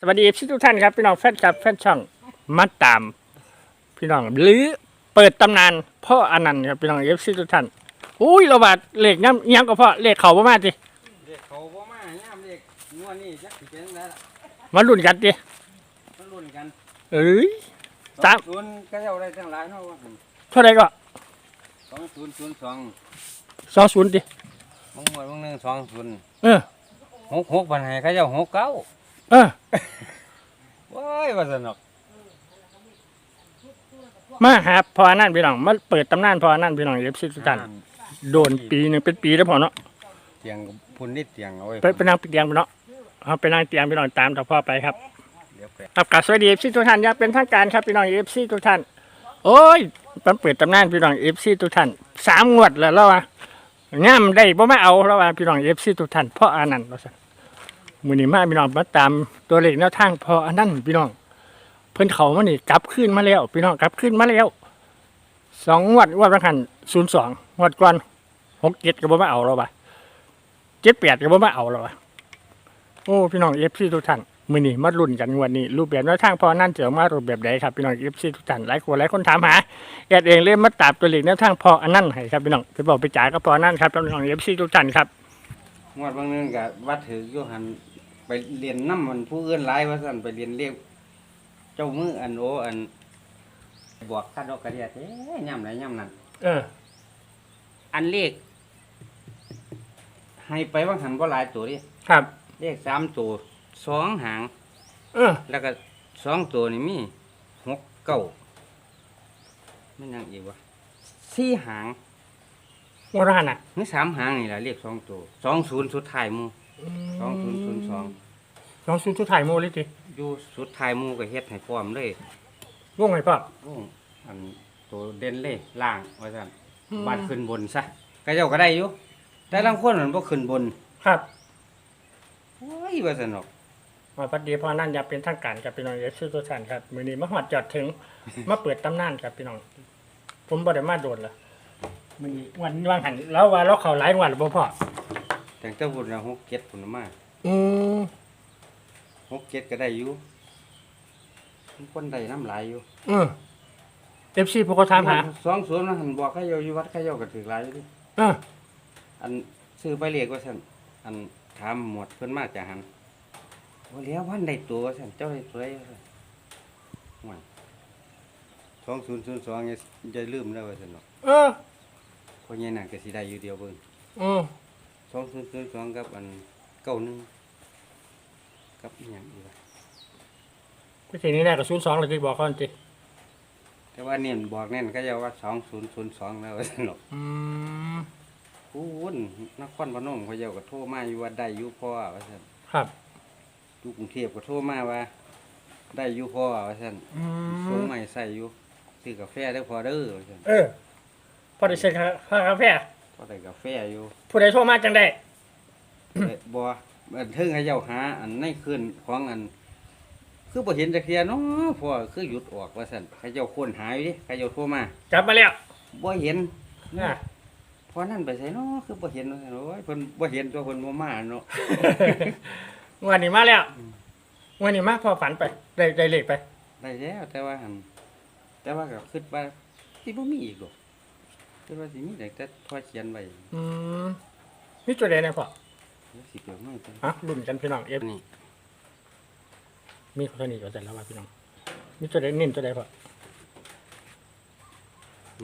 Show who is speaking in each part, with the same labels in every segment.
Speaker 1: สวัสดีทุกท่านครับพี่น้องแฟนคลับแฟนช่องมาตาม พี่น้องหรือเปิดตำนานพ่ออนันต์ครับพี่น้องเอฟซีทุกท่านอุ้ยระบาดเลขย้ำย้ำก็พ่อเลขเขาประมาณสิ
Speaker 2: เด็กเขาบ่มาย่ามเด็กงวดนี้จักสิเป็นจังไดล่ะ
Speaker 1: มาลุ้นกันดิ
Speaker 2: มันลุ้นกัน
Speaker 1: เอ้ย สาม
Speaker 2: ศูนย์ก็เจ้าได้ทั้งหลายเนาะว่าหั่น
Speaker 1: เท่าไหรก็
Speaker 2: สองศูนย์ศูนย์สอง
Speaker 1: สองศูนย์ดิ
Speaker 2: บางงวดบางหนึ่งสองศูนย์
Speaker 1: เออ
Speaker 2: หกหกปันให้เขาเจ้าหกเก้า
Speaker 1: เออ
Speaker 2: ว้ายว่าสนุก
Speaker 1: มาหาพ่ออนันต์พี่น้องมาเปิดตำนานพ่ออนันต์พี่น้องเอฟซีทุกท่านโดนปีหนึ่งเป็นปีแล้วพอเนาะ
Speaker 2: เตียงพุ่นนิดเตียงเอาไว้
Speaker 1: ไปไปนั่งเตียงไปเนาะเอาไปนั่งเตียงพี่น้องตามต่อพ่อไปครับ
Speaker 2: เดี๋ยวไป
Speaker 1: ครับกับสวัสดีเอฟซีทุกท่านอยังเป็นทางการครับพี่น้องเอฟซีทุกท่าน โอ้ยมันเปิดตำนานพี่น้องเอฟซีทุกท่านสามงวดแล้วแล้ววะง่ามได้บ่มาเอาแล้ววะพี่น้องเอฟซีทุกท่านเพราะอานันต์ว่าซั่น มือนี้มาพี่น้องมาตามตัวเลขแนวทางพออานันพี่น้อง เพิ่นเขามานี่กลับขึ้นมาแล้วพี่น้องกลับขึ้นมาแล้วสองงวดงวดละคันศูนย์สองงวดก่อนหกเจ็ดก็บ่มาเอาแล้ววะเจ็ดแปดก็บ่มาเอาแล้ววะโอ้พี่น้องเอฟซีทุกท่านมือนี้มาลุ้นกันวันนี้รูปแบบแนวทางพอนั่นเจอมารูปแบบใดครับพี่น้องเอฟซีทุกท่านหลายคนหลายคนถามหาแอดเองเล่มมาตามตัวเลขแนวทางพออันนั้นให้ครับพี่น้องไปบอกไปจ่ายก็พอนั่นครับพี่น้องเอฟซีทุกท่านครับ
Speaker 2: งวดบางนึงก็วัดถือยู่หัน ไปเรียนน้ำมันผู้อื่นหลายว่าซั่นไปเรียนเรียกเจ้ามืออันโออันบวกคาดอกกระเดียดเอ๊ะย่ำไหนย่ำนั่น
Speaker 1: เออ
Speaker 2: อันเลขให้ไปว่างหันก็หลายตัวดิ
Speaker 1: ครับ
Speaker 2: เลขสามตัวสองหาง
Speaker 1: เออ
Speaker 2: แล้วก็สองตัวนี่มีหกเก้าไม่นยังอีกวะสี่หาง
Speaker 1: งวดละหันอะ
Speaker 2: นี่สามหางนี่แหละเลขสองตัวสองศูนย์สุดท้ายหมู สองศูนย์ศูนย์สอง
Speaker 1: สองศูนย์ทุกถ่ายโมเลยจิ
Speaker 2: อยู่สุดท้ายหมูก็เฮ็ดให้พร้อมเลย
Speaker 1: วงไงพ่อ
Speaker 2: โอ้อันตัวเด่นเลยล่างว่าซั่นบาดขึ้นบนซะก็เจ้าก็ได้อยู่แต่ลางคนมันบ่ขึ้นบน
Speaker 1: ครับ
Speaker 2: โอ้ยว่าซั่นหรอก
Speaker 1: มาพัดดีพอนั่นอยากเป็นทางการกับพี่น้องเอฟซีทุกท่านครับมือนี้มาหอดจอดถึง มาเปิดตำนานครับพี่น้อง ผมบ่ได้มาโดนละมือนี้วันวางหันแล้วว่าเราเขาหลายงวันแล้วบ่พ่อ
Speaker 2: แต่งแต่บุญนะหกเจ็ดพุ่นน่ะมา
Speaker 1: อืม
Speaker 2: หกเจ็ดก็ได้อยู่มีคนได้น้ำหลายอยู่
Speaker 1: เออเอฟซีพวกเขาถามหา
Speaker 2: สองศูนย์นะหันบอกให้โยอยู่วัดให้โยก็ถือหลายอยู่ดิ
Speaker 1: เออ
Speaker 2: อันซื้อไปเรียกว่าสั่นอันถามหมวดเพิ่นมาจากหันว่าแล้ววันได้ตัวว่าสั่นเจ้าได้ตัวได้ว่าสั่นห่วยสองศูนย์ศูนย์สองอย่าอย่าลืมแล้วว่าสั่นหรอก
Speaker 1: เออ
Speaker 2: เพราะงี้น่ะก็สิได้อยู่เดียวเบิ่ง
Speaker 1: อืม
Speaker 2: สองศูนย์ศูนย์สองกับอันเก้าหนึ่งกับอีหยังอีกวะ
Speaker 1: พี่ทีนี้ได้กับศูนย์สองเลยที่บอกเขาจริง
Speaker 2: แต่ว่าเนี่ยบอกแน่นก็จะว่าสองศูนย์ศูนย์สองแล้วว่าสั่นหรอก
Speaker 1: อืม
Speaker 2: กูวุ่นนครพนมเขาเจ้าก็โทรมาอยู่ว่าได้อยู่พ่อว่าซั่น
Speaker 1: ครับ
Speaker 2: อยู่กรุงเทพก็โทรมาว่า ได้อยู่พ่อว่าซั่น
Speaker 1: อื
Speaker 2: ส่ง
Speaker 1: ม
Speaker 2: ใหม่ใส่อยู่ซื้อกาแฟได้อพอเด้อว่าซั่น
Speaker 1: เออพอได้เซ็นค่ากาแฟ
Speaker 2: ก็ได้กาแฟอยู่
Speaker 1: ผู้ใดโทรมาจังได้
Speaker 2: เอ้ยบ่อันเทิงให้เจ้าหา อันในคืนของอัน คือบ่เห็นจักเที่ยเนาะพ่อคือหยุดออกว่าซั่นให้เจ้าค้นหาอยู่ดิให้เจ้าโทรมาก
Speaker 1: ลับมาแล้ว
Speaker 2: บ่เห็น
Speaker 1: น่ะ
Speaker 2: พอนั่นไปไสเนาะคือบ่เห็นว่าซั่นโอ้ยเพิ่นบ่เห็นตัวเพิ่นบ่มาเนาะ
Speaker 1: วันนี้มาแล้ววันนี้มาพอฝันไปได้ได้เลขไป
Speaker 2: ได้แล้วแต่ว่าหันแต่ว่าก็คิดว่าสิบ่มีอีกหรอก คิดว่าสิมีแต่แต่พอเขียนไว้
Speaker 1: อืมนี่ตัวใดเนี่ยพ่อ
Speaker 2: เดี๋ยวสิเกี่ยวไม่เป็น
Speaker 1: ฮะรุ่นกันพี่น้องเอฟ
Speaker 2: นี่
Speaker 1: มีคนนี้ก็แต่แล้วว่าพี่น้องนี่ตัวใดเน้นตัวใดพ่อ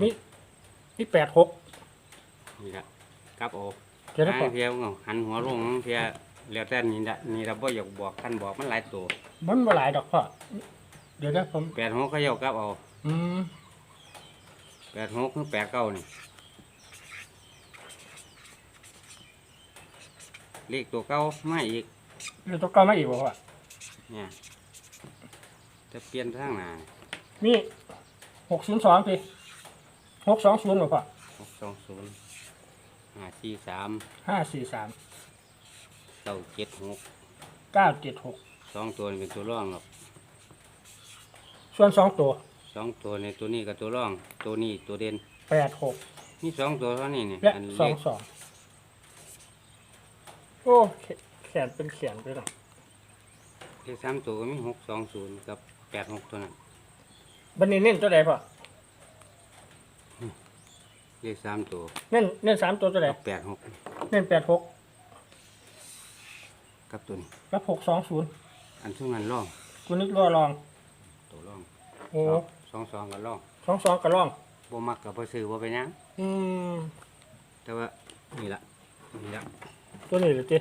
Speaker 1: นี่นี่แปดหก
Speaker 2: นี่ละกลับเออก
Speaker 1: เดี๋ยวนะพ่อ
Speaker 2: เพียวเงาหันหัวลงเพียแล้วแต่นี่ละนี่ละบ่อยากบอกคันบอกมันหลายตัว
Speaker 1: มันบ่หลายดอกพ่อเดี๋ยวนะผม
Speaker 2: แปดหกเขาเยากลับเอา
Speaker 1: อืม
Speaker 2: แปดหกคือแปดเก้านี่เลขตัวเก้ามาอีก
Speaker 1: เดี๋ยวตัวเก้ามาอีกบ่พ่อ
Speaker 2: เนี่ยจะเปลี่ยนทางหน้า
Speaker 1: มีหกศูนย์สองสิหกสองศูนย์บ่พ่อ
Speaker 2: หกสองศูนย์ห้าสี่สาม
Speaker 1: ห้าสี่สาม
Speaker 2: เก้าเจ็ดหก
Speaker 1: เก้าเจ็ดหก
Speaker 2: สองตัวนี่เป็นตัวร่องหรอก
Speaker 1: ส่วนสองตัว
Speaker 2: สองตัวในตัวนี้กับตัวร่อง ตัวนี้ตัวเด่น
Speaker 1: แปดหก
Speaker 2: มีสองตัวเท่านี้นี่
Speaker 1: และ
Speaker 2: อัน
Speaker 1: สอ
Speaker 2: เล็
Speaker 1: ง
Speaker 2: ก
Speaker 1: สองโอ้แขแขนเป็นแขนไปหน่อย
Speaker 2: เลขสามตัวก็มีหกสองศูนย์กับแปดหกตัวนั้น
Speaker 1: บันนี้เน้นตัวใดพ่อ
Speaker 2: เลขสามตัว
Speaker 1: เน้นเน้นสามตัวตัวใด
Speaker 2: กับแปดหก
Speaker 1: เน้นแปดหก
Speaker 2: กับตัวนี้
Speaker 1: กับหกสองศูนย์
Speaker 2: อันซึ่งมันร่อง
Speaker 1: กูนึกว่าลอง
Speaker 2: ตัวร่อง
Speaker 1: โอ้
Speaker 2: สองสองกับร่อง
Speaker 1: สองสองกับลอง
Speaker 2: บ่มักกับบ่ซื้อบ่ไปนหยัง
Speaker 1: อืม
Speaker 2: แต่ว่านี่ละนี่ละ
Speaker 1: ตัวนี้เลยจี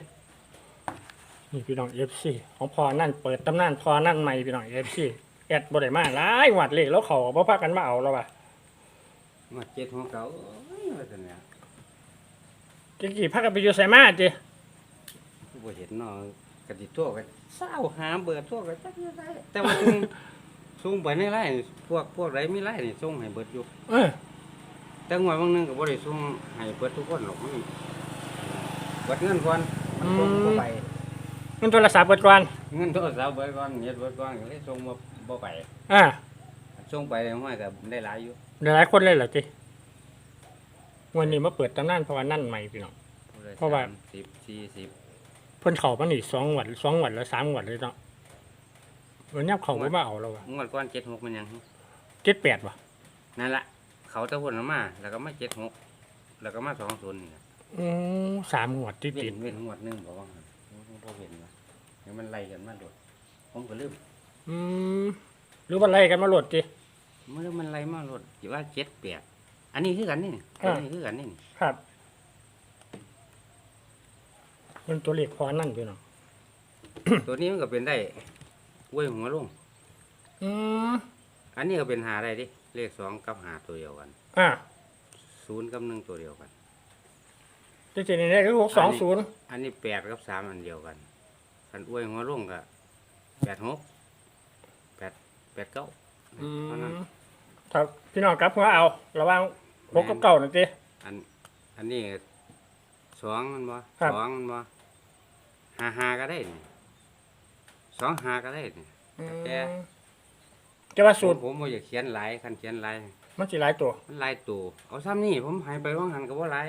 Speaker 1: นี่พี่น้องเอฟซีของพอนั่นเปิดตำนานพอนั่นใหม่พี่น้องเอฟซีแอดบ่ได้มาหลายหวัดเลยแล้วเขาก็บ่พากันมาเอาแล้วว่ะ
Speaker 2: มาเจ็ดหัวเก่าโอ้ยว่าซั่นแหละ
Speaker 1: กี่กี่พากันไปอยู่ไสมาจี
Speaker 2: บ่เห็นเนาะกะสิทั่วกันเศร้าหาเบื่อทั่วกันจักอยู่ได้แต่ว่า ส่งส่งไปในไลน์นี่พวกพวกไรมีไลน์นี่ส่งให้เบิดอยู่
Speaker 1: เออ
Speaker 2: แต่งวดบางหนึงก็บ่ได้ส่งให้เบิดทุกคนหรอกมันเบิดเงินก่อนมันส่งบ่ไป
Speaker 1: มันโทรศัพท์เปิดก่อน
Speaker 2: เงินโทรศัพท์เบิดก่อนเฮ็ดเบิดก่อนก็เลยส่งบ่บ่ไป
Speaker 1: อ่า
Speaker 2: ส่งไปแล้วห้อยก็ได้หลายอยู่
Speaker 1: เดี๋ยวหลายคนเลยเหรอจีวันนี้มาเปิดตำนานเพราะว่านั่นใหม่พี่น้อง เพราะว่า
Speaker 2: 30 40
Speaker 1: เพิ่นเขามานี่สองหวัดสองหวัดแล้วสามหวัดเลยเนาะ วันนี้เขาบ่มาเอาแล้วว่ะ
Speaker 2: งวดก่อน76มันยัง
Speaker 1: เจ็ดแปดว่ะ
Speaker 2: นั่นล่ะเขาตะวนมา แล้วก็มา76แล้วก็มา20นี่ล่ะ
Speaker 1: อืมสามหวัดที่
Speaker 2: เว้
Speaker 1: ติด
Speaker 2: นเว้นงวดหนึงบ่ว่าหั่นบ่เว้นว่าเดี๋ยวมันไล่กันมาโดดผมก็ลืม
Speaker 1: อืมหรือว่าไล่กันมาโหลดจี
Speaker 2: เมื่อมันไล่มาโดดสิว่า78อันนี้คือกันนี่
Speaker 1: อ่า
Speaker 2: อันนี้คือกันนี่
Speaker 1: ครับมันตัวเลขพอนั่นพี่น้อง
Speaker 2: ตัวนี้มันก็เป็นได้ กล้วยหัวลง
Speaker 1: อืม
Speaker 2: อันนี้ก็เป็นหาได้ดิ เลขสองกับหาตัวเดียวกัน
Speaker 1: อ่า
Speaker 2: ศูนย์กับหนึ่งตัวเดียวกัน
Speaker 1: จริงๆนี่คือหกสองศูนย์
Speaker 2: อันนี้แปดกับสามอันเดียวกันคันอ้วยหัวลงก็แปดหกแปดแปดเก้า
Speaker 1: อื
Speaker 2: เท่านั้น
Speaker 1: มครับพี่น้องครับหัวเอา ระหวังหกกับเก้าหน่อยจี
Speaker 2: อัน อันนี้สองมันบ่
Speaker 1: ครับ
Speaker 2: สองมันบ่หาหาก็ได้นี่ สองหาก็ได้นี่
Speaker 1: อืม
Speaker 2: แก
Speaker 1: จะว่าสูตร
Speaker 2: ผมผมบ่อยากเขียนหลายคันเขียนหลาย
Speaker 1: มันสิหลายตัว
Speaker 2: มันหลายตัวเอาซ้ำนี่ผมใหายไปว่างหันก็บ่หลาย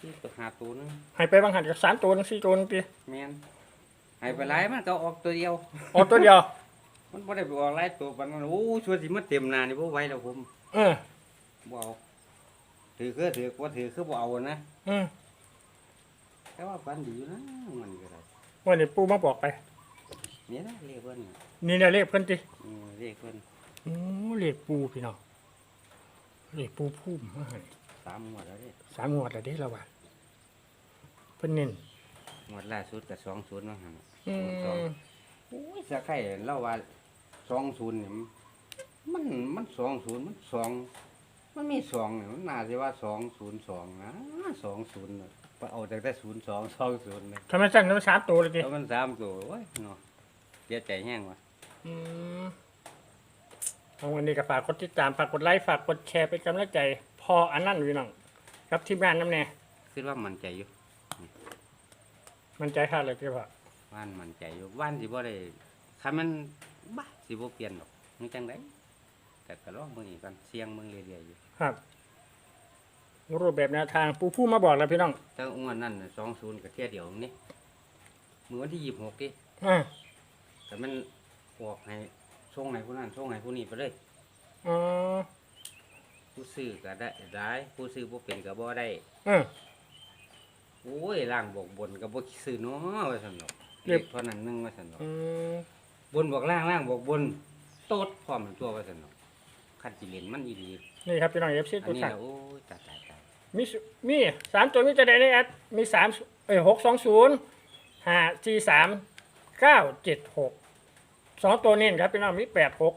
Speaker 2: ที่ตัวหาตัวนึง
Speaker 1: ให้ไปบางหันกับสามตัวนึงสี่ตัวนึงจี
Speaker 2: แมนใหายไปหลายมันก็ออกตัวเดียว
Speaker 1: ออกตัวเดียว
Speaker 2: มันบ่ได้ไปออกหลายตัวปานนั้นโอ้ชัวร์สิมาเต็มหน้านี่บ่ไหวแล้วผม
Speaker 1: เออ
Speaker 2: บ่เอาถือคือถือบ่ถือคือบ่เอานะ
Speaker 1: อืม
Speaker 2: แต่ว่าฟันดีอยู่นะมันก็ได้
Speaker 1: วันนี้ปูมาบอกไป
Speaker 2: เนี่ยนะเรียกเพิ่นน่ะ
Speaker 1: นี่เนี่ยเลขเพิ่นจี
Speaker 2: อืมเรียกเพิ่น
Speaker 1: โอ้เลขปูพี่น้องเลขปูพุ่มมาให้
Speaker 2: สามงวดแล้วเด้
Speaker 1: สามงวดแล้วเด้แล้วว่ะเพิ่นเน้น
Speaker 2: งวดล่าสุดก็20ว่าหั่นน่ะ
Speaker 1: อืม
Speaker 2: โอ้ยสะไข่เล่าว่า20นี่มันมัน20มันสองมันมีสองนี่มันน่าสิว่า202นะ20น่ะไปเอาแต่แต่02 20นี่
Speaker 1: ทำไมสั่นทำไมสามตัวเลยจี
Speaker 2: แล้วมันสามตัวโอ้ยเนาะเสียใจแห้งว่ะ
Speaker 1: อืมเอาวันนี้ก็ฝากกดติดตาม ฝากกดไลค์ ฝากกดแชร์เป็นกำลังใจ พออันนั้นพี่น้อง ครับทีมงานน้ำแน่
Speaker 2: คิดว่ามันใจอยู่
Speaker 1: มันใจขาดเลยพี่พ่อ
Speaker 2: ว่านมันใจอยู่ว่านสิบ่ได้คันมันบ้าสิบ่เปลี่ยนหรอกมันจังไดแต่ก็ลองมึงอีกกันเสียงมึงเรื่อยๆอยู่
Speaker 1: ครับ รูปแบบแนวทางปูผู้มาบอกแล้วพี่น้อง
Speaker 2: แต่อ้วนนั่นน่ะ20ก็เที่ยเดียวนี่มื้อวันที่26ดิ
Speaker 1: อ่า
Speaker 2: แต่มันออกให้ส่งให้ผู้นั้นส่งให้ผู้นี้ไปเลย
Speaker 1: อ๋อ
Speaker 2: ผู้ซื้อก็ได้ได้ผู้ซื้อบ่เป็นก็บ่ได้
Speaker 1: เออ
Speaker 2: โอ้ยล่างบอกบนก็บ่ซื้อเนาะว่าซั่นดอก
Speaker 1: เรี
Speaker 2: เรี
Speaker 1: ย
Speaker 2: ย
Speaker 1: บ
Speaker 2: กเท่านั้นหนึงว่าซั่นดอก
Speaker 1: อืม
Speaker 2: บนบอกล่างล่างบอกบนโตดพร้อมตัวว่าซั่นดอกคันสิเล่นมันอีหลี
Speaker 1: นี่ครับพี่น้องเอฟซี
Speaker 2: อั
Speaker 1: ตั
Speaker 2: น
Speaker 1: ว
Speaker 2: นี้
Speaker 1: ท่าน
Speaker 2: น่ะโอ้ยตายตายตาย
Speaker 1: มีสุมีสามตัวมีจะได้ในแอดมีสามเอ้ยหกสองศูนย์ห้าสี่สามเก้าเจ็ดหก สองตัวนี้ครับพี่น้องมีแปดหก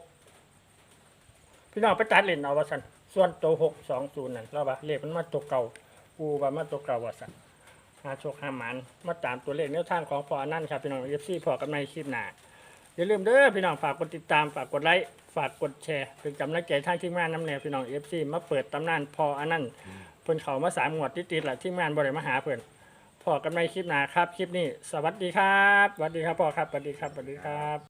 Speaker 1: พี่น้องไปตัดเล่นเอาวาสันส่วนตัวหกสองศูนย์นั่นแล้วว่าเลขมันมาตัวเก่าปูว่ามาตัวเก่าวาสันหาโชคหาหมันมาตามตัวเลขแนวทางของพอนั่นครับพี่น้องเอฟซีพอกันในคลิปหน้าอย่าลืมเด้อพี่น้องฝากกดติดตามฝากกดไลค์ฝากกดแชร์เป็นกำลังใจท่างทีมงานน้ำแนวพี่น้องเอฟซีมาเปิดตำนานพออันนั้นเพิ่นเขามาสามงวดติดๆแหละที่งานบริมาหาเพิ่นพอกันในคลิปหน้าครับ คลิปนี้ สวัสดีครับสวัสดีครับพ่อครับสวัสดีครับสวัสดีครับ